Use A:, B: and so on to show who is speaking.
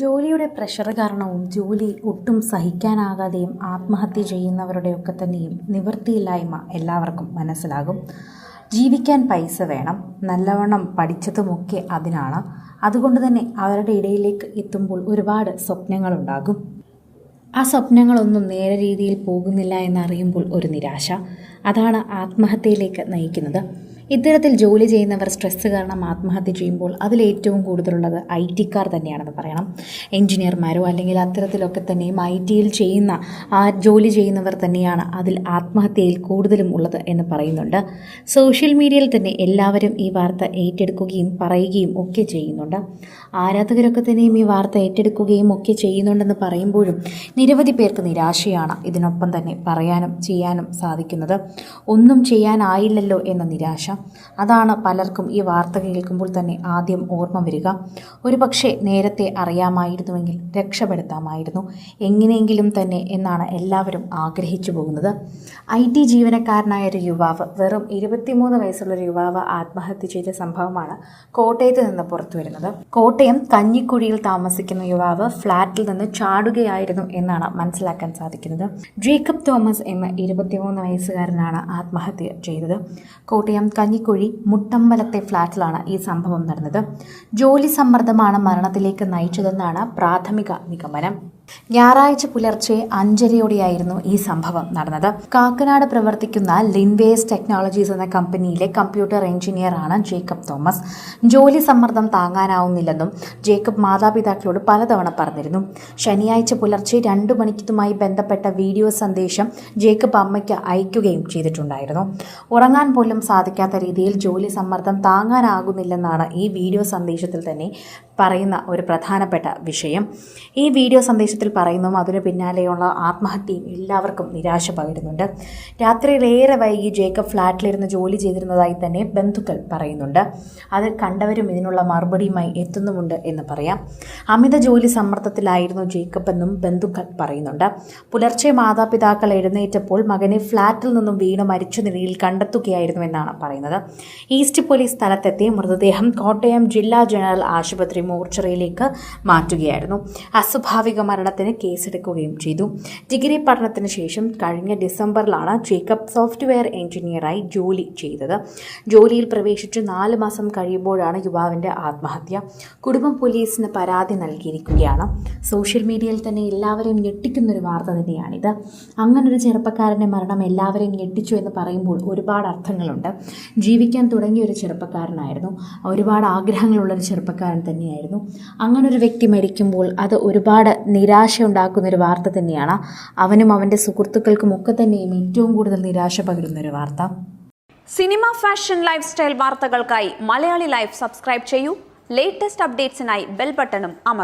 A: ജോലിയുടെ പ്രഷർ കാരണവും ജോലി ഒട്ടും സഹിക്കാനാകാതെയും ആത്മഹത്യ ചെയ്യുന്നവരുടെയൊക്കെ തന്നെയും നിവൃത്തിയില്ലായ്മ എല്ലാവർക്കും മനസ്സിലാകും. ജീവിക്കാൻ പൈസ വേണം നല്ലവണ്ണം പഠിച്ചതുമൊക്കെ അതിനാണ്. അതുകൊണ്ട് തന്നെ അവരുടെ ഇടയിലേക്ക് എത്തുമ്പോൾ ഒരുപാട് സ്വപ്നങ്ങളുണ്ടാകും. ആ സ്വപ്നങ്ങളൊന്നും നേരെ രീതിയിൽ പോകുന്നില്ല എന്നറിയുമ്പോൾ ഒരു നിരാശ. അതാണ് ആത്മഹത്യയിലേക്ക് നയിക്കുന്നത്. ഇത്തരത്തിൽ ജോലി ചെയ്യുന്നവർ സ്ട്രെസ്സ് കാരണം ആത്മഹത്യ ചെയ്യുമ്പോൾ അതിലേറ്റവും കൂടുതലുള്ളത് ഐ ടിക്കാർ തന്നെയാണെന്ന് പറയണം. എഞ്ചിനീയർമാരോ അല്ലെങ്കിൽ അത്തരത്തിലൊക്കെ തന്നെയും ഐ ടിയിൽ ചെയ്യുന്ന ആ ജോലി ചെയ്യുന്നവർ തന്നെയാണ് അതിൽ ആത്മഹത്യയിൽ കൂടുതലും ഉള്ളത് എന്ന് പറയുന്നുണ്ട്. സോഷ്യൽ മീഡിയയിൽ തന്നെ എല്ലാവരും ഈ വാർത്ത ഏറ്റെടുക്കുകയും പറയുകയും ഒക്കെ ചെയ്യുന്നുണ്ട്. ആരാധകരൊക്കെ തന്നെയും ഈ വാർത്ത ഏറ്റെടുക്കുകയും ഒക്കെ ചെയ്യുന്നുണ്ടെന്ന് പറയുമ്പോഴും നിരവധി പേർക്ക് നിരാശയാണ് ഇതിനൊപ്പം തന്നെ പറയാനും ചെയ്യാനും സാധിക്കുന്നത്. ഒന്നും ചെയ്യാനായില്ലല്ലോ എന്ന നിരാശ. അതാണ് പലർക്കും ഈ വാർത്ത കേൾക്കുമ്പോൾ തന്നെ ആദ്യം ഓർമ്മ വരിക. ഒരുപക്ഷെ നേരത്തെ അറിയാമായിരുന്നുവെങ്കിൽ രക്ഷപ്പെടുത്താമായിരുന്നു. എങ്ങനെയെങ്കിലും തന്നെ എന്നാണ് എല്ലാവരും ആഗ്രഹിച്ചു പോകുന്നത്. ഐ ടി ജീവനക്കാരനായ ഒരു യുവാവ് വെറും ഇരുപത്തിമൂന്ന് വയസ്സുള്ള ഒരു യുവാവ് ആത്മഹത്യ ചെയ്ത സംഭവമാണ് കോട്ടയത്ത് നിന്ന് പുറത്തു വരുന്നത്. കോട്ടയം കഞ്ഞിക്കുഴിയിൽ താമസിക്കുന്ന യുവാവ് ഫ്ളാറ്റിൽ നിന്ന് ചാടുകയായിരുന്നു എന്നാണ് മനസ്സിലാക്കാൻ സാധിക്കുന്നത്. ജേക്കബ് തോമസ് എന്ന ഇരുപത്തിമൂന്ന് വയസ്സുകാരനാണ് ആത്മഹത്യ ചെയ്തത്. കോട്ടയം കഞ്ഞിക്കുഴി മുട്ടമ്പലത്തെ ഫ്ളാറ്റിലാണ് ഈ സംഭവം നടന്നത്. ജോലി സമ്മർദ്ദമാണ് മരണത്തിലേക്ക് നയിച്ചതെന്നാണ് പ്രാഥമിക നിഗമനം. ഞായറാഴ്ച പുലർച്ചെ അഞ്ചരയോടെയായിരുന്നു ഈ സംഭവം നടന്നത്. കാക്കനാട് പ്രവർത്തിക്കുന്ന ലിൻവേസ് ടെക്നോളജീസ് എന്ന കമ്പനിയിലെ കമ്പ്യൂട്ടർ എഞ്ചിനീയർ എഞ്ചിനീയറാണ് ജേക്കബ് തോമസ്. ജോലി സമ്മർദ്ദം താങ്ങാനാവുന്നില്ലെന്നും ജേക്കബ് മാതാപിതാക്കളോട് പലതവണ പറഞ്ഞിരുന്നു. ശനിയാഴ്ച പുലർച്ചെ രണ്ടു മണിക്കുമായി ബന്ധപ്പെട്ട വീഡിയോ സന്ദേശം ജേക്കബ് അമ്മയ്ക്ക് അയക്കുകയും ചെയ്തിട്ടുണ്ടായിരുന്നു. ഉറങ്ങാൻ പോലും സാധിക്കാത്ത രീതിയിൽ ജോലി സമ്മർദ്ദം താങ്ങാനാകുന്നില്ലെന്നാണ് ഈ വീഡിയോ സന്ദേശത്തിൽ തന്നെ പറയുന്ന ഒരു പ്രധാനപ്പെട്ട വിഷയം. ഈ വീഡിയോ സന്ദേശത്തിൽ പറയുന്നതും അതിന് പിന്നാലെയുള്ള ആത്മഹത്യയും എല്ലാവർക്കും നിരാശ പകരുന്നുണ്ട് രാത്രിയിലേറെ വൈകി ജേക്കബ് ഫ്ലാറ്റിലിരുന്ന് ജോലി ചെയ്തിരുന്നതായി തന്നെ ബന്ധുക്കൾ പറയുന്നുണ്ട്. അത് കണ്ടവരും ഇതിനുള്ള മറുപടിയുമായി എത്തുന്നുമുണ്ട് എന്ന് പറയാം. അമിത ജോലി സമ്മർദ്ദത്തിലായിരുന്നു ജേക്കബ് എന്നും ബന്ധുക്കൾ പറയുന്നുണ്ട്. പുലർച്ചെ മാതാപിതാക്കൾ എഴുന്നേറ്റപ്പോൾ മകനെ ഫ്ളാറ്റിൽ നിന്നും വീണ് മരിച്ച നിലയിൽ കണ്ടെത്തുകയായിരുന്നു എന്നാണ് പറയുന്നത്. ഈസ്റ്റ് പോലീസ് സ്ഥലത്തെത്തി മൃതദേഹം കോട്ടയം ജില്ലാ ജനറൽ ആശുപത്രി മോർച്ചറിയിലേക്ക് മാറ്റുകയായിരുന്നു. അസ്വാഭാവിക മരണത്തിന് കേസെടുക്കുകയും ചെയ്തു. ഡിഗ്രി പഠനത്തിന് ശേഷം കഴിഞ്ഞ ഡിസംബറിലാണ് ജേക്കബ് സോഫ്റ്റ്വെയർ എഞ്ചിനീയറായി ജോലി ചെയ്തത്. ജോലിയിൽ പ്രവേശിച്ച് നാല് മാസം കഴിയുമ്പോഴാണ് യുവാവിന്റെ ആത്മഹത്യ. കുടുംബം പോലീസിന് പരാതി നൽകിയിരിക്കുകയാണ്. സോഷ്യൽ മീഡിയയിൽ തന്നെ എല്ലാവരെയും ഞെട്ടിക്കുന്നൊരു വാർത്ത തന്നെയാണിത്. അങ്ങനൊരു ചെറുപ്പക്കാരന്റെ മരണം എല്ലാവരെയും ഞെട്ടിച്ചു എന്ന് പറയുമ്പോൾ ഒരുപാട് അർത്ഥങ്ങളുണ്ട്. ജീവിക്കാൻ തുടങ്ങിയ ഒരു ചെറുപ്പക്കാരനായിരുന്നു. ഒരുപാട് ആഗ്രഹങ്ങളുള്ളൊരു ചെറുപ്പക്കാരൻ തന്നെയായിരുന്നു അങ്ങനൊരു വ്യക്തി മരിക്കുമ്പോൾ അത് ഒരുപാട് നിരാശ ഉണ്ടാക്കുന്നൊരു വാർത്ത തന്നെയാണ്. അവനും അവന്റെ സുഹൃത്തുക്കൾക്കും ഒക്കെ തന്നെയും ഏറ്റവും കൂടുതൽ നിരാശ പകരുന്നൊരു വാർത്ത.
B: സിനിമ ഫാഷൻ ലൈഫ് സ്റ്റൈൽ വാർത്തകൾക്കായി മലയാളി ലൈഫ് സബ്സ്ക്രൈബ് ചെയ്യൂ. ലേറ്റസ്റ്റ് അപ്ഡേറ്റ്സിനായി ബെൽ ബട്ടണും അമർ